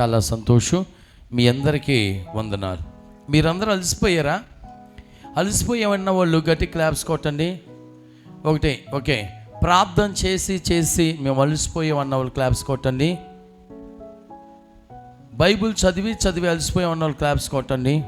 చాలా సంతోషం. మీ అందరికీ వందనాలు. మీరందరూ అలసిపోయారా? అలసిపోయామన్న వాళ్ళు గట్టి క్లాప్స్ కొట్టండి. ఒకటే ఓకే. ప్రార్థన చేసి చేసి మేము అలసిపోయామన్న వాళ్ళు క్లాప్స్ కొట్టండి. బైబిల్ చదివి చదివి అలసిపోయామన్న వాళ్ళు క్లాప్స్ కొట్టండి.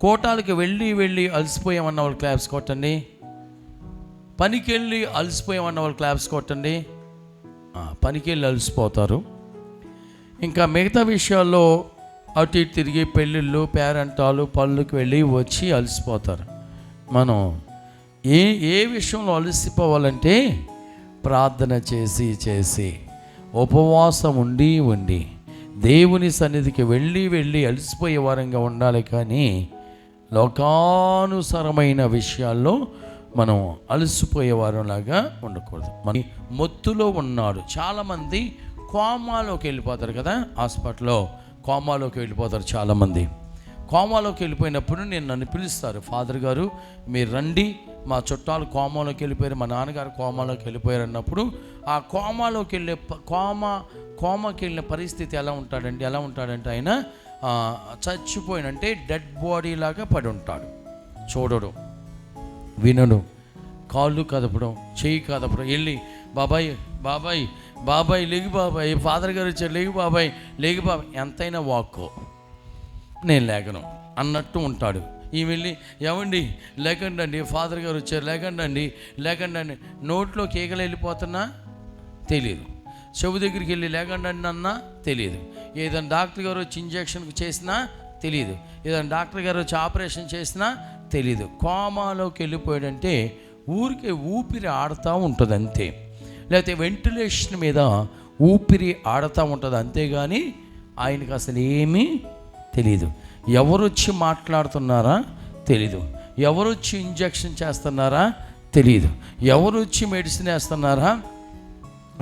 కోటాలకి వెళ్ళి వెళ్ళి అలసిపోయామన్న వాళ్ళు క్లాప్స్ కొట్టండి. పనికి వెళ్ళి అలసిపోయామన్న వాళ్ళు క్లాప్స్ కొట్టండి. పనికి వెళ్ళి అలసిపోతారు. ఇంకా మిగతా విషయాల్లో అటు ఇటు తిరిగి పెళ్ళిళ్ళు పేరంటాలు పళ్ళుకి వెళ్ళి వచ్చి అలసిపోతారు. మనం ఏ ఏ విషయంలో అలసిపోవాలంటే ప్రార్థన చేసి చేసి ఉపవాసం ఉండి ఉండి దేవుని సన్నిధికి వెళ్ళి వెళ్ళి అలసిపోయే వారంగా ఉండాలి కానీ లోకానుసరమైన విషయాల్లో మనం అలసిపోయే వారంలాగా ఉండకూడదు. మన మొత్తులో ఉన్నాడు. చాలామంది కోమాలోకి వెళ్ళిపోతారు కదా హాస్పిటల్లో కోమాలోకి వెళ్ళిపోతారు చాలామంది. కోమాలోకి వెళ్ళిపోయినప్పుడు నేను నన్ను పిలుస్తారు ఫాదర్ గారు మీరు రండి మా చుట్టాలు కోమాలోకి వెళ్ళిపోయారు మా నాన్నగారు కోమాలోకి వెళ్ళిపోయారు అన్నప్పుడు ఆ కోమాలోకి వెళ్ళే కోమా కోమాకి వెళ్ళిన పరిస్థితి ఎలా ఉంటాడండి ఎలా ఉంటాడంటే ఆయన చచ్చిపోయినంటే డెడ్ బాడీ లాగా పడి ఉంటాడు. చూడడు వినడు కాళ్ళు కదపడం చెయ్యి కదపడం వెళ్ళి బాబాయ్ బాబాయ్ బాబాయ్ లేగు బాబాయ్ ఫాదర్ గారు వచ్చారు లేగు బాబాయ్ లేగు బాబాయ్ ఎంతైనా వాక్కో. నేను లేకను అన్నట్టు ఉంటాడు. ఈ వెళ్ళి ఏమండి లేకండి ఫాదర్ గారు వచ్చారు లేకండి లేకండి నోట్లో కేకలు వెళ్ళిపోతున్నా? తెలియదు చెవు దగ్గరికి వెళ్ళి లేకండి అన్నా? తెలియదు ఏదైనా డాక్టర్ గారు వచ్చి ఇంజెక్షన్ చేసినా? తెలియదు ఏదైనా డాక్టర్ గారు వచ్చి ఆపరేషన్ చేసినా? తెలియదు కోమాలోకి వెళ్ళిపోయాడంటే ఊరికే ఊపిరి ఆడుతూ ఉంటుంది అంతే లేకపోతే వెంటిలేషన్ మీద ఊపిరి ఆడుతూ ఉంటుంది అంతేగాని ఆయనకు అసలు ఏమీ తెలియదు ఎవరొచ్చి మాట్లాడుతున్నారా తెలీదు. ఎవరొచ్చి ఇంజెక్షన్ చేస్తున్నారా తెలియదు ఎవరొచ్చి మెడిసిన్ వేస్తున్నారా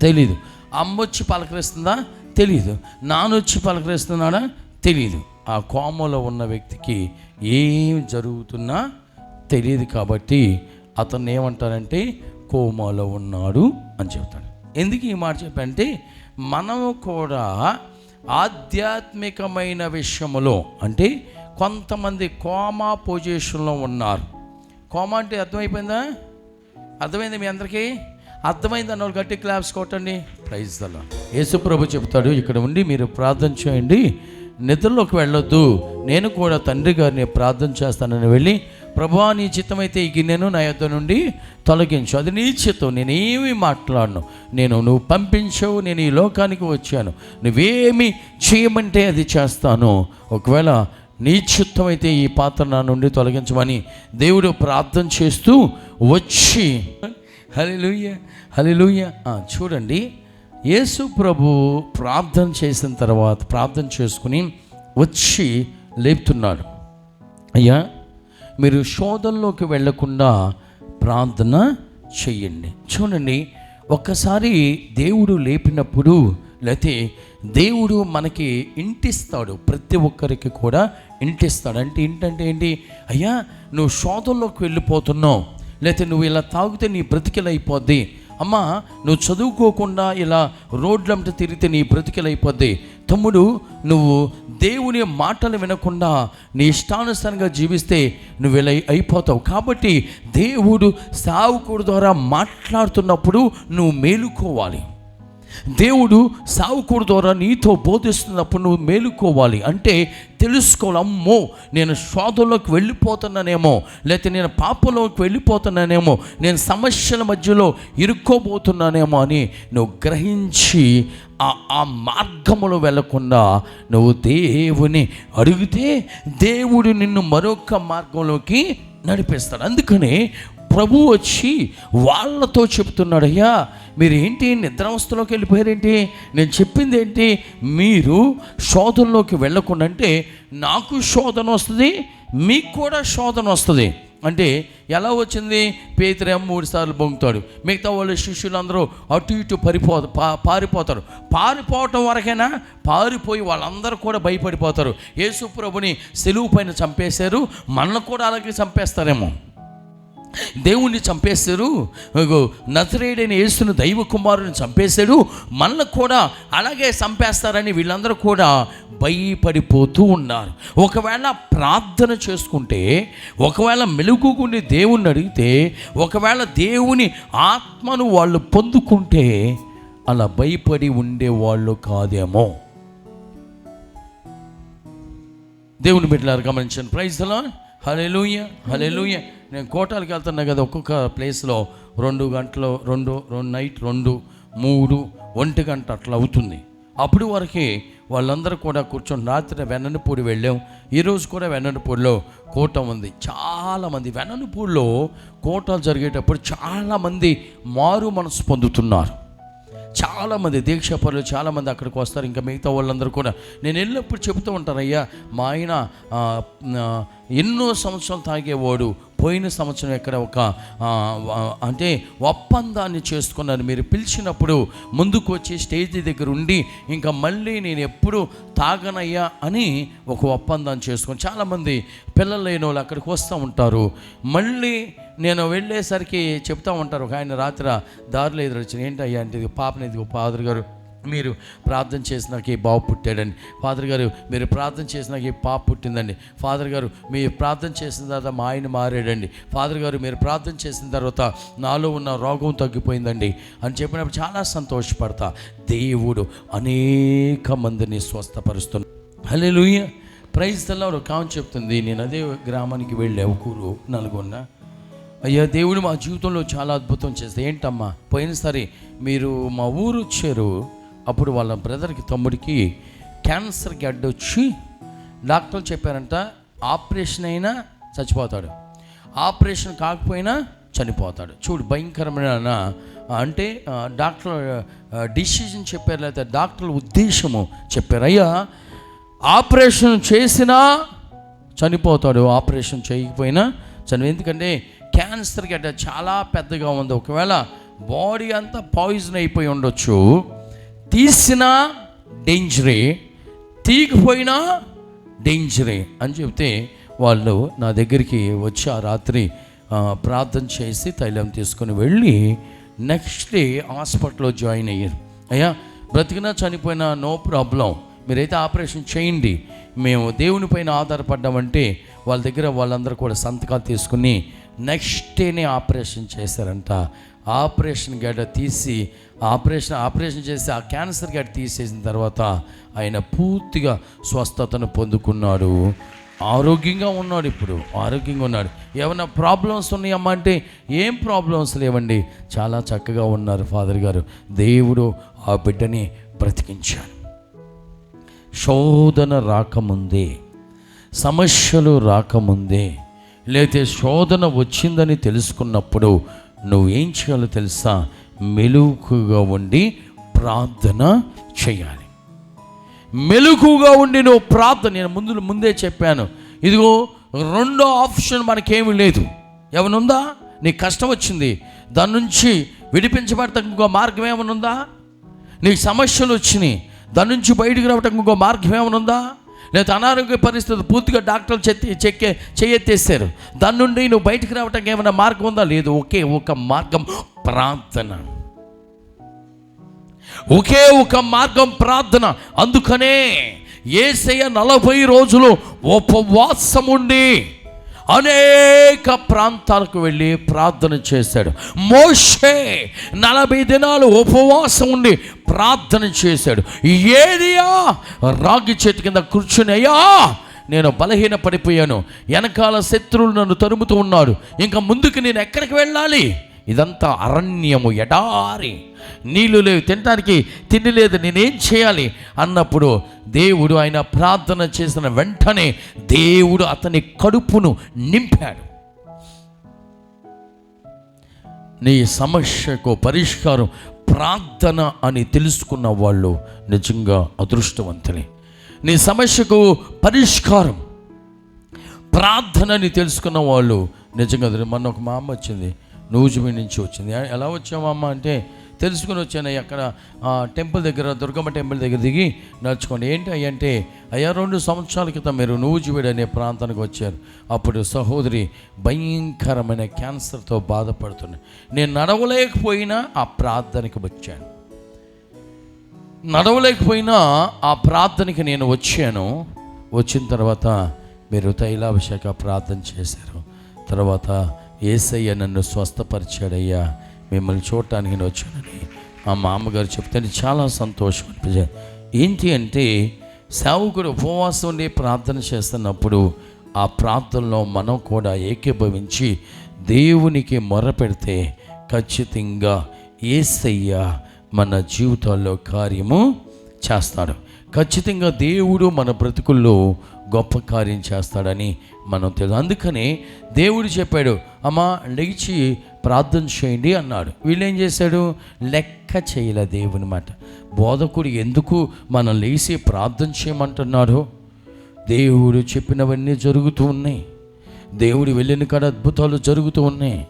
తెలీదు. అమ్మ వచ్చి పలకరిస్తుందా తెలీదు. నానొచ్చి పలకరిస్తున్నాడా తెలీదు. ఆ కోమలో ఉన్న వ్యక్తికి ఏం జరుగుతున్నా తెలియదు కాబట్టి అతను ఏమంటారంటే కోమాలో ఉన్నాడు అని చెబుతాడు. ఎందుకు ఈ మాట చెప్పంటే మనము కూడా ఆధ్యాత్మికమైన విషయములో అంటే కొంతమంది కోమా పొజిషన్లో ఉన్నారు. కోమా అంటే అర్థమైపోయిందా? అర్థమైంది మీ అందరికీ? అర్థమైంది? అన్న వాళ్ళు గట్టి క్లాప్స్ కొట్టండి. ప్రైజ్ దలా యేసుప్రభు చెప్తాడు ఇక్కడ ఉండి మీరు ప్రార్థన చేయండి. నిద్రలోకి వెళ్ళొద్దు. నేను కూడా తండ్రి గారిని ప్రార్థన చేస్తానని వెళ్ళి ప్రభా నీ చిత్తమైతే ఈ గిన్నెను నా యొద్ద నుండి తొలగించు. అది నీ చిత్తం. నేనేమి మాట్లాడను. నేను నువ్వు పంపించావు. నేను ఈ లోకానికి వచ్చాను. నువ్వేమి చేయమంటే అది చేస్తాను. ఒకవేళ నీ చిత్తమైతే ఈ పాత్ర నా నుండి తొలగించమని దేవుడు ప్రార్థన చేస్తూ వచ్చి. హలిలుయ్య హలిలుయ్య చూడండి. యేసు ప్రభు ప్రార్థన చేసిన తర్వాత ప్రార్థన చేసుకుని వచ్చి లేపుతున్నాడు. అయ్యా మీరు శోధనలోకి వెళ్ళకుండా ప్రార్థన చెయ్యండి చూడండి ఒక్కసారి దేవుడు లేపినప్పుడు లేకపోతే దేవుడు మనకి ఇంటిస్తాడు. ప్రతి ఒక్కరికి కూడా ఇంటిస్తాడు. అంటే ఏంటంటే ఏంటి? అయ్యా నువ్వు శోధంలోకి వెళ్ళిపోతున్నావు. లేకపోతే నువ్వు ఇలా తాగితే నీ బ్రతికిలైపోద్ది. అమ్మా నువ్వు చదువుకోకుండా ఇలా రోడ్లంట తిరిగితే నీ బ్రతికిలైపోద్ది. తమ్ముడు నువ్వు దేవుని మాటలు వినకుండా నీ ఇష్టానుసారంగా జీవిస్తే నువ్వు ఇలా అయిపోతావు. కాబట్టి దేవుడు సావుకుడు ద్వారా మాట్లాడుతున్నప్పుడు నువ్వు మేలుకోవాలి. దేవుడు సావుకూడు ద్వారా నీతో బోధిస్తున్నప్పుడు నువ్వు మేలుకోవాలి అంటే తెలుసుకోవాలి. అమ్మో నేను శోధంలోకి వెళ్ళిపోతున్నానేమో లేకపోతే నేను పాపంలోకి వెళ్ళిపోతున్నానేమో నేను సమస్యల మధ్యలో ఇరుక్కోబోతున్నానేమో అని నువ్వు గ్రహించి ఆ ఆ మార్గములో వెళ్ళకుండా నువ్వు దేవుని అడిగితే దేవుడు నిన్ను మరొక మార్గంలోకి నడిపిస్తాడు. అందుకనే ప్రభు వచ్చి వాళ్ళతో చెప్తున్నాడయ్యా మీరు ఏంటి నిద్రావస్థలోకి వెళ్ళిపోయారేంటి? నేను చెప్పింది ఏంటి? మీరు శోధనలోకి వెళ్ళకుండా అంటే నాకు శోధన వస్తుంది మీకు కూడా శోధన వస్తుంది. అంటే ఎలా వచ్చింది? పేతురేమో మూడు సార్లు బొంగుతాడు. మిగతా వాళ్ళ శిష్యులందరూ అటు ఇటు పరిపో పా పారిపోతారు. పారిపోవటం వరకైనా? పారిపోయి వాళ్ళందరూ కూడా భయపడిపోతారు. యేసు ప్రభుని సెలువు పైన చంపేశారు. మనల్ని కూడా అలాగే చంపేస్తారేమో. దేవుణ్ణి చంపేశారు. నజరేడైన యేసును దైవ కుమారుని చంపేశాడు. మనల్ని కూడా అలాగే చంపేస్తారని వీళ్ళందరూ కూడా భయపడిపోతూ ఉన్నారు. ఒకవేళ ప్రార్థన చేసుకుంటే ఒకవేళ మెలుగుకుని దేవుణ్ణి అడిగితే ఒకవేళ దేవుని ఆత్మను వాళ్ళు పొందుకుంటే అలా భయపడి ఉండేవాళ్ళు కాదేమో. దేవుని బిడ్డలారు గమనించండి. ప్రైజ్ లూయ హలే లూయ నేను కోటాలకు వెళ్తున్నా కదా ఒక్కొక్క ప్లేస్లో రెండు గంటలు రెండు రెండు నైట్ రెండు మూడు ఒంటి గంట అట్లా అవుతుంది. అప్పుడు వరకే వాళ్ళందరూ కూడా కూర్చొని రాత్రి వెన్ననపూడి వెళ్ళాం. ఈరోజు కూడా వెన్ననపూడిలో కోట ఉంది. చాలామంది వెన్ననపూడిలో కోటలు జరిగేటప్పుడు చాలామంది మారు మనసు పొందుతున్నారు. చాలామంది దీక్షపరులు చాలామంది అక్కడికి వస్తారు. ఇంకా మిగతా వాళ్ళందరూ కూడా నేను ఎల్లప్పుడు చెబుతూ ఉంటాను అయ్యా మా ఆయన ఎన్నో సంవత్సరాలు తాగేవాడు పోయిన సంవత్సరం ఎక్కడ ఒక అంటే ఒప్పందాన్ని చేసుకున్నాను మీరు పిలిచినప్పుడు ముందుకు వచ్చి స్టేజ్ దగ్గర ఉండి ఇంకా మళ్ళీ నేను ఎప్పుడు తాగనయ్యా అని ఒక ఒప్పందం చేసుకొని చాలామంది పిల్లలు లేని వాళ్ళు అక్కడికి వస్తూ ఉంటారు. మళ్ళీ నేను వెళ్ళేసరికి చెప్తా ఉంటారు. ఒక ఆయన రాత్రి దారిలో ఎదురొచ్చిన ఏంటయ్యా అంటే ఇది పాపని ఇది ఫాదర్ గారు మీరు ప్రార్థన చేసినాక ఈ బాబు పుట్టాడండి ఫాదర్ గారు మీరు ప్రార్థన చేసినాక ఈ పాప పుట్టిందండి. ఫాదర్ గారు మీరు ప్రార్థన చేసిన తర్వాత మా ఆయన మారాడండి. ఫాదర్ గారు మీరు ప్రార్థన చేసిన తర్వాత నాలో ఉన్న రోగం తగ్గిపోయిందండి. అని చెప్పినప్పుడు చాలా సంతోషపడతా. దేవుడు అనేక మందిని స్వస్థపరుస్తున్నాడు హల్లెలూయా! ప్రైజ్ తెల్లవారు కావని చెప్తుంది నేను అదే గ్రామానికి వెళ్ళే ఒకరు నల్గొండ. అయ్యా దేవుడు మా జీవితంలో చాలా అద్భుతం చేస్తే ఏంటమ్మా? పోయినసారి మీరు మా ఊరు వచ్చారు అప్పుడు వాళ్ళ బ్రదర్కి తమ్ముడికి క్యాన్సర్ గడ్డ వచ్చి డాక్టర్లు చెప్పారంట ఆపరేషన్ అయినా చచ్చిపోతాడు. ఆపరేషన్ కాకపోయినా చనిపోతాడు. చూడు భయంకరమైన అంటే డాక్టర్ డిసిజన్ చెప్పారు లేకపోతే డాక్టర్ల ఉద్దేశము చెప్పారు. అయ్యా ఆపరేషన్ చేసినా చనిపోతాడు ఆపరేషన్ చేయకపోయినా చని ఎందుకంటే క్యాన్సర్ గడ్డ చాలా పెద్దగా ఉంది. ఒకవేళ బాడీ అంతా పాయిజన్ అయిపోయి ఉండొచ్చు తీసినా డేంజరే తీగిపోయినా డేంజరే అని చెప్తే వాళ్ళు నా దగ్గరికి వచ్చి ఆ రాత్రి ప్రార్థన చేసి తైలం తీసుకొని వెళ్ళి నెక్స్ట్ డే హాస్పిటల్లో జాయిన్ అయ్యారు. అయ్యా బ్రతికినా చనిపోయినా నో ప్రాబ్లం. మీరైతే ఆపరేషన్ చేయండి. మేము దేవుని పైన ఆధారపడ్డామంటే వాళ్ళ దగ్గర వాళ్ళందరూ కూడా సంతకాలు తీసుకుని నెక్స్ట్ డేనే ఆపరేషన్ చేశారంట. ఆపరేషన్ గడ్డ తీసి ఆపరేషన్ ఆపరేషన్ చేసి ఆ క్యాన్సర్ గట్టి తీసేసిన తర్వాత ఆయన పూర్తిగా స్వస్థతను పొందుకున్నాడు. ఆరోగ్యంగా ఉన్నాడు ఇప్పుడు. ఆరోగ్యంగా ఉన్నాడు. ఏమైనా ప్రాబ్లమ్స్ ఉన్నాయమ్మా అంటే ఏం ప్రాబ్లమ్స్ లేవండి. చాలా చక్కగా ఉన్నారు ఫాదర్ గారు. దేవుడు ఆ బిడ్డని బ్రతికించాడు. శోధన రాకముందే సమస్యలు రాకముందే లేతే శోధన వచ్చిందని తెలుసుకున్నప్పుడు నువ్వేం చేయాలో తెలుసా? మెలుకుగా ఉండి ప్రార్థన చేయాలి. మెలుకుగా ఉండి నువ్వు ప్రార్థన నేను ముందు ముందే చెప్పాను. ఇదిగో రెండో ఆప్షన్ మనకేమీ లేదు. ఏమనుందా? నీకు కష్టం వచ్చింది. దాని నుంచి విడిపించబడటం ఇంకో మార్గం ఏమనుందా? నీ నీకు సమస్యలు వచ్చినాయి. దాని నుంచి బయటికి రావటం ఇంకో మార్గం ఏమైనా ఉందా లేదా అనారోగ్య పరిస్థితి పూర్తిగా డాక్టర్లు చెత్తి చెక్కే చేయెత్తేసారు దాని నుండి నువ్వు బయటికి రావడానికి ఏమైనా మార్గం ఉందా? లేదు ఒకే ఒక మార్గం ప్రార్థన. ఒకే ఒక మార్గం ప్రార్థన. అందుకనే ఏసయ్య నలభై రోజులు ఉపవాసం ఉండి అనేక ప్రాంతాలకు వెళ్ళి ప్రార్థన చేశాడు. మోషే నలభై దినాలు ఉపవాసం ఉండి ప్రార్థన చేశాడు. ఏదియా రాగి చేతి కింద కూర్చునయ్యా నేను బలహీన పడిపోయాను వెనకాల శత్రువులు నన్ను తరుముతూ ఉన్నాడు ఇంకా ముందుకు నేను ఎక్కడికి వెళ్ళాలి? ఇదంతా అరణ్యము ఎడారి. నీళ్ళు లేవు. తినడానికి తిండి లేదు. నేనేం చేయాలి? అన్నప్పుడు దేవుడు ఆయన ప్రార్థన చేసిన వెంటనే దేవుడు అతని కడుపును నింపాడు. నీ సమస్యకు పరిష్కారం ప్రార్థన అని తెలుసుకున్న వాళ్ళు నిజంగా అదృష్టవంతులే. నీ సమస్యకు పరిష్కారం ప్రార్థన అని తెలుసుకున్న వాళ్ళు నిజంగా మొన్న ఒక మా అమ్మ వచ్చింది. నూజిమీ నుంచి వచ్చింది. ఎలా వచ్చామమ్మ అంటే తెలుసుకుని వచ్చాను అక్కడ ఆ, టెంపుల్ దగ్గర దుర్గమ్మ టెంపుల్ దగ్గర దిగి నడుచుకోండి. ఏంటి అయ్యి అంటే అయ్యా రెండు సంవత్సరాల క్రితం మీరు నూజివీడు అనే ప్రాంతానికి వచ్చారు. అప్పుడు సహోదరి భయంకరమైన క్యాన్సర్తో బాధపడుతుంది నేను నడవలేకపోయినా ఆ ప్రార్థనకి వచ్చాను. నడవలేకపోయినా ఆ ప్రార్థనకి నేను వచ్చాను. వచ్చిన తర్వాత మీరు తైలాభిషేక ప్రార్థన చేశారు. తర్వాత ఏసయ్య నన్ను స్వస్థపరిచాడయ్యా. మిమ్మల్ని చూడటానికి నేను వచ్చానని మా మామగారు చెప్తే చాలా సంతోషం అనిపించారు ఏంటి అంటే సేవకుడు ఉపవాసం ఉండి ప్రార్థన చేస్తున్నప్పుడు ఆ ప్రార్థనలో మనం కూడా ఏకీభవించి దేవునికి మొరపెడితే ఖచ్చితంగా ఏసయ్య మన జీవితాల్లో కార్యము చేస్తాడు. ఖచ్చితంగా దేవుడు మన బ్రతుకుల్లో గొప్ప కార్యం చేస్తాడని మనం తెలుసు. అందుకనే దేవుడు చెప్పాడు అమ్మా లేచి ప్రార్థన చేయండి అన్నాడు. వీళ్ళేం చేశాడు? లెక్క చేయలే దేవుని మాట. బోధకుడు ఎందుకు మనం లేచి ప్రార్థన చేయమంటున్నాడు? దేవుడు చెప్పినవన్నీ జరుగుతూ ఉన్నాయి. దేవుడు వెళ్ళిన కాడ అద్భుతాలు జరుగుతూ ఉన్నాయి.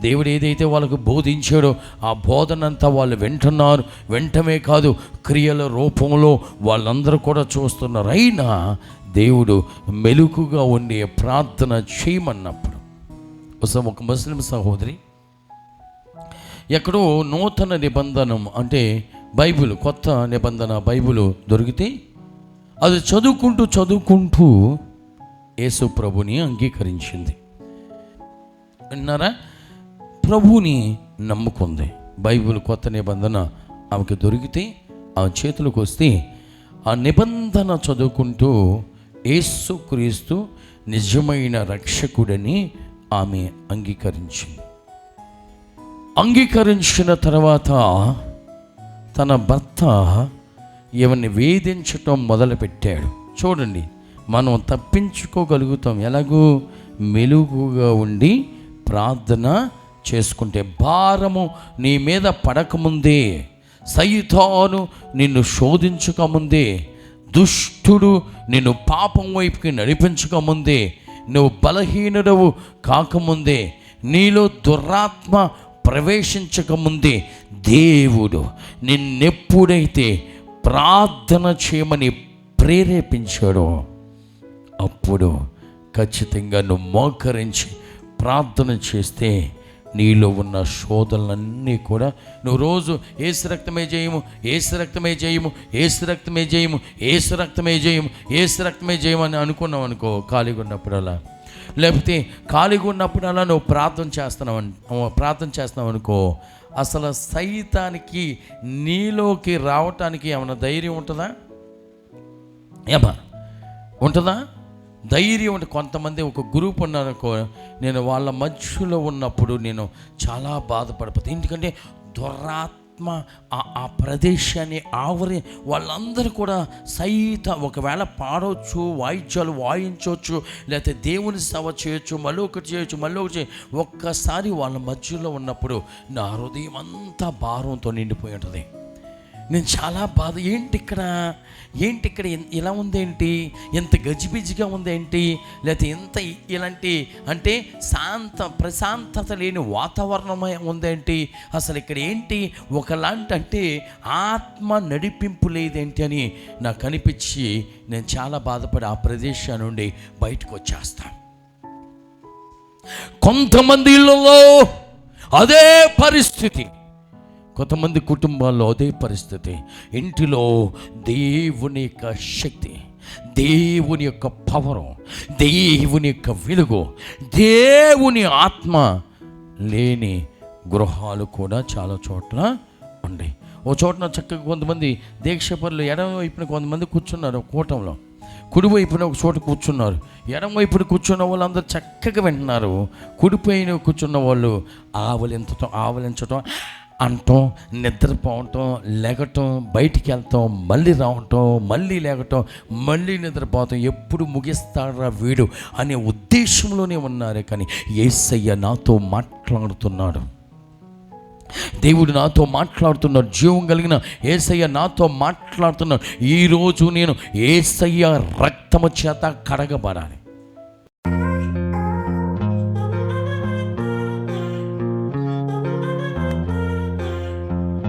దేవుడు ఏదైతే వాళ్ళకు బోధించాడో ఆ బోధనంతా వాళ్ళు వింటున్నారు. వింటమే కాదు క్రియల రూపంలో వాళ్ళందరూ కూడా చూస్తున్నారు. అయినా దేవుడు మెలుకుగా ఉండే ప్రార్థన చేయమన్నప్పుడు. ఒకసారి ఒక ముస్లిం సహోదరి ఎక్కడో నూతన నిబంధన అంటే బైబిల్ కొత్త నిబంధన బైబిల్ దొరికితే అది చదువుకుంటూ చదువుకుంటూ యేసు ప్రభుని అంగీకరించింది. విన్నారా? ప్రభుని నమ్ముకుంది. బైబిల్ కొత్త నిబంధన ఆమెకు దొరికితే ఆమె చేతులకు వస్తే ఆ నిబంధన చదువుకుంటూ యేసుక్రీస్తు నిజమైన రక్షకుడని ఆమె అంగీకరించింది. అంగీకరించిన తర్వాత తన భర్త ఈమెని వేధించటం మొదలుపెట్టాడు. చూడండి మనం తప్పించుకోగలుగుతాం. ఎలాగూ? మెలుగుగా ఉండి ప్రార్థన చేసుకుంటే భారము నీ మీద పడకముందే సైతాను నిన్ను శోధించకముందే దుష్టుడు నిన్ను పాపం వైపుకి నడిపించకముందే నువ్వు బలహీనుడవు కాకముందే నీలో దురాత్మ ప్రవేశించకముందే దేవుడు నిన్నెప్పుడైతే ప్రార్థన చేయమని ప్రేరేపించాడో అప్పుడు ఖచ్చితంగా నువ్వు మోకరించి ప్రార్థన చేస్తే నీలో ఉన్న శోధనలన్నీ కూడా నువ్వు రోజు ఏసు రక్తమే చేయము ఏసు రక్తమే చేయము ఏసు రక్తమే చేయము ఏసు రక్తమే చేయము ఏసు రక్తమే చేయము అని అనుకున్నావు అనుకో ఖాళీగా ఉన్నప్పుడల్లా లేకపోతే ఖాళీగా ఉన్నప్పుడల్లా నువ్వు ప్రార్థన చేస్తున్నావు ప్రార్థన చేస్తున్నావు అనుకో అసలు సైతానికి నీలోకి రావటానికి ఏమైనా ధైర్యం ఉంటుందా? ఏమా ఉంటుందా? ధైర్యం ఉంటే కొంతమంది ఒక గ్రూప్ ఉన్నారనుకో నేను వాళ్ళ మధ్యలో ఉన్నప్పుడు నేను చాలా బాధపడిపోతాను ఎందుకంటే దురాత్మ ఆ ఆ ప్రదేశాన్ని ఆవరి వాళ్ళందరూ కూడా సైత ఒకవేళ పాడవచ్చు వాయిద్యాలు వాయించవచ్చు లేకపోతే దేవుని సేవ చేయొచ్చు మళ్ళీ ఒకటి చేయొచ్చు మళ్ళీ ఒకటి ఒక్కసారి వాళ్ళ మధ్యలో ఉన్నప్పుడు నా హృదయం అంతా భారంతో నిండిపోయి ఉంటుంది. నేను చాలా బాధ. ఏంటి ఇక్కడ ఏంటి ఇక్కడ ఇలా ఉందేంటి? ఎంత గజిబిజిగా ఉందేంటి? లేకపోతే ఎంత ఇలాంటి అంటే శాంత ప్రశాంతత లేని వాతావరణం ఉందేంటి? అసలు ఇక్కడ ఏంటి? ఒకలాంటి అంటే ఆత్మ నడిపింపు లేదేంటి అని నాకు అనిపించి నేను చాలా బాధపడి ఆ ప్రదేశం నుండి బయటకు వచ్చేస్తాను కొంతమంది ఇళ్ళలో అదే పరిస్థితి. కొంతమంది కుటుంబాల్లో అదే పరిస్థితి. ఇంటిలో దేవుని యొక్క శక్తి దేవుని యొక్క పవరు దేవుని యొక్క వెలుగు దేవుని ఆత్మ లేని గృహాలు కూడా చాలా చోట్ల ఉన్నాయి ఓ చోటన చక్కగా కొంతమంది దీక్షపరులు ఎడమ వైపున కొంతమంది కూర్చున్నారు కూటంలో. కుడివైపున ఒక చోట కూర్చున్నారు. ఎడమవైపున వైపున కూర్చున్న వాళ్ళందరూ చక్కగా వింటున్నారు. కుడిపైన కూర్చున్న వాళ్ళు ఆవలించటం ఆవలించటం అంటాం నిద్రపోవటం లెగటం బయటికి వెళ్తాం మళ్ళీ రావటం మళ్ళీ లేగటం మళ్ళీ నిద్రపోవటం ఎప్పుడు ముగిస్తాడా వీడు అనే ఉద్దేశంలోనే ఉన్నారు కానీ ఏసయ్య నాతో మాట్లాడుతున్నాడు. దేవుడు నాతో మాట్లాడుతున్నాడు జీవం కలిగిన ఏసయ్య నాతో మాట్లాడుతున్నాడు. ఈరోజు నేను ఏసయ్య రక్తము చేత కడగబడాలి.